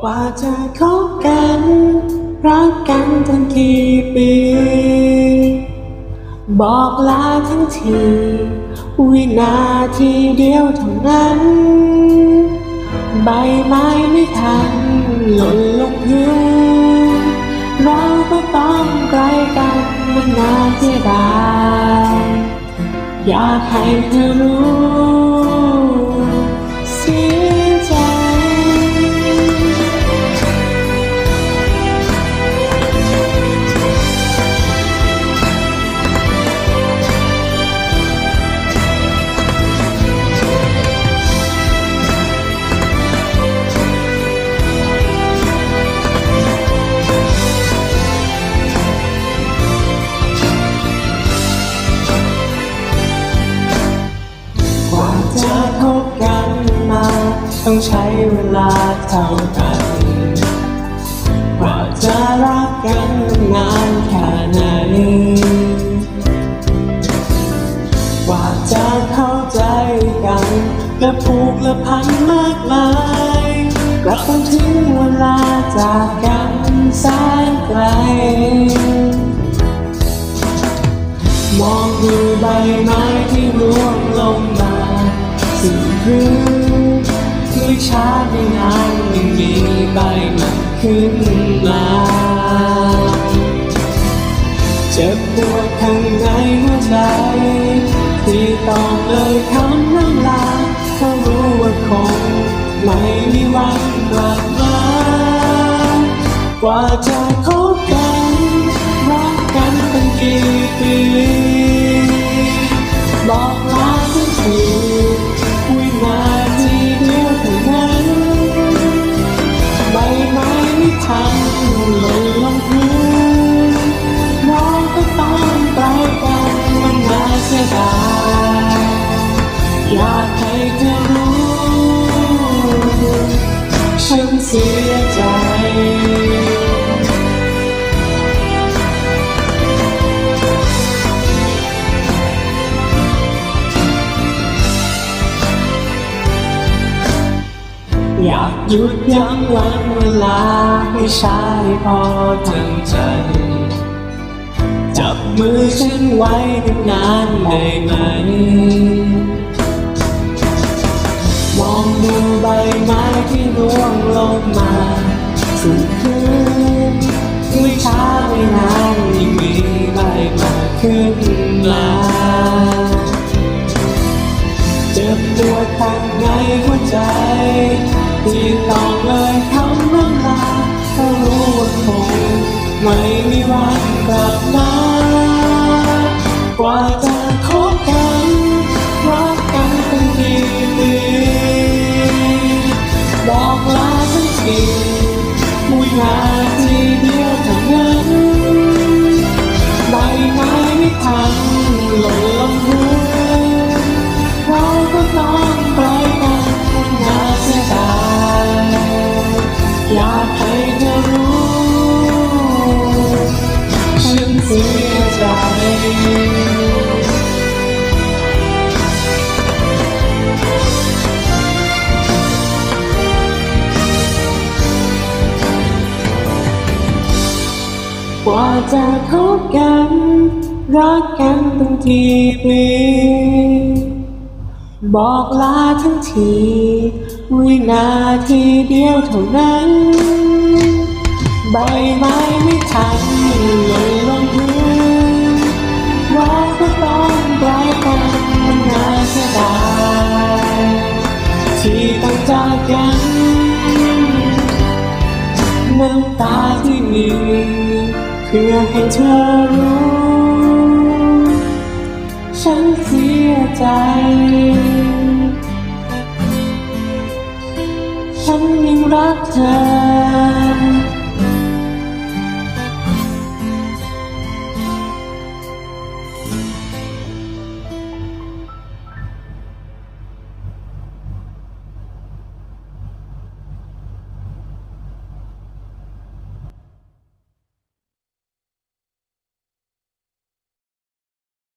กว่าจะคบกัน รักกันตั้งกี่ปี บอกลาทั้งทีวินาทีเดียวเท่านั้น ใบไม้ไม่ทันหล่นลงพื้นเราก็ต้องไกลกันมันนานเสียดายอยากให้เธอรู้ ต้องใช้เวลาเท่ากัน กว่าจะรักกันนานแค่ไหน กว่าจะเข้าใจกัน และผูกและพันมากมายกลับต้องถึงเวลาจากกันแสนไกล มองดูใบไม้ที่ร่วงลงมาสู่พื้น ไม่ช้าไม่นานยังมีใบมันขึ้นมาเจ็บปวดข้างในหัวใจ ที่ต้องเลยคำน้ำลาเพราะรู้ว่าคงไม่มีวันกลับมากว่าจะคบกันรักกันเป็นกี่ปี อยากให้เธอรู้ ฉันเสียใจ อยากหยุดยั้งวันเวลาให้ชายพอทั้งใจ จับมือฉันไว้นานๆได้ไหม องดูใบไม้ที่ร่วงลงมาสู่พื้นไม่ช้าไม่นานยังมีใบมาขึ้นมาเจ็บปวดข้างในหัวใจ ที่ต้องเลยคำน้ำลาเพรารู้ว่าคงไม่มีวันกลับมา วินาทีเดียวเท่านั้นใบไม้ไม่ทันหล่นลงพื้นเราก็ต้องไกลกันน่าเสียดายอยากให้เธอรู้ฉันเสียใจ กว่าจะคบกัน รักกันตั้งทีปีบอกลาทั้งทีวินาทีเดียวเท่านั้น ใบไม้ไม่ทันหล่น น้ำตาที่มีเพื่อให้เธอรู้ ฉันเสียใจ ฉันยังรักเธอ